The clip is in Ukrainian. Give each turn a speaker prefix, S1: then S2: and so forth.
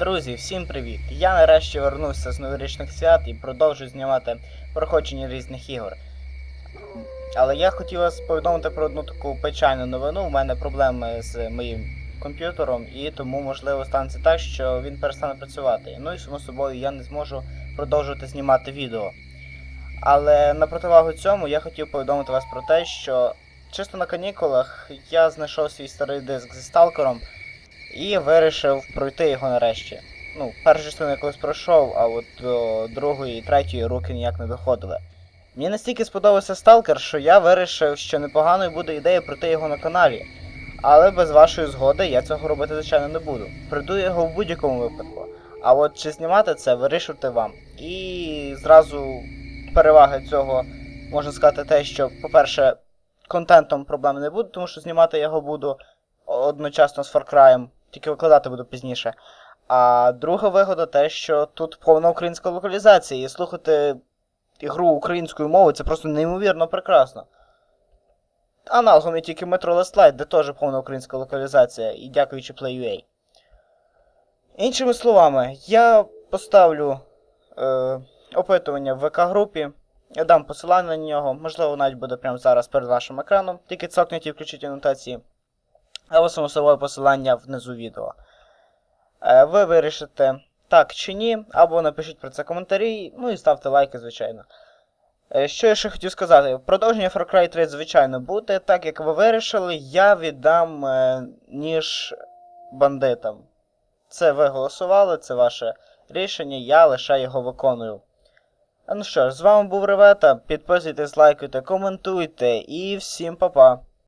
S1: Друзі, всім привіт! Я нарешті вернувся з новорічних свят і продовжую знімати проходження різних ігор. Але я хотів вас повідомити про одну таку печальну новину. У мене проблеми з моїм комп'ютером, і тому, можливо, станеться так, що він перестане працювати. Ну і само собою я не зможу продовжувати знімати відео. Але на противагу цьому я хотів повідомити вас про те, що чисто на канікулах я знайшов свій старий диск зі сталкером і вирішив пройти його нарешті. Ну, першу частину я колись пройшов, а от до другої і третьої руки ніяк не доходили. Мені настільки сподобався сталкер, що я вирішив, що непоганою буде ідея пройти його на каналі. Але без вашої згоди я цього робити, звичайно, не буду. Пройду його в будь-якому випадку. А от чи знімати це, вирішувати вам. І зразу переваги цього можна сказати те, що, по-перше, контентом проблем не буде, тому що знімати його буду одночасно з Far Cry, тільки викладати буду пізніше. А друга вигода те, що тут повна українська локалізація, і слухати ігру українською мовою це просто неймовірно прекрасно. Аналогом є тільки Metro Last Light, де теж повна українська локалізація, і дякуючи Play.ua. Іншими словами, я поставлю е, опитування в ВК-групі. Я дам посилання на нього, можливо, навіть буде прямо зараз перед вашим екраном. Тільки цокніть і включіть анотації. Або само собою посилання внизу відео. Е, ви вирішите так чи ні, або напишіть про це коментарі, ну і ставте лайки, звичайно. Е, Що я ще хотів сказати? Продовження Far Cry 3, звичайно, буде. Так як ви вирішили, я віддам е, ніж бандитам. Це ви голосували, це ваше рішення, я лише його виконую. А ну що ж, з вами був Ревета. Підписуйтесь, лайкайте, коментуйте і всім па-па.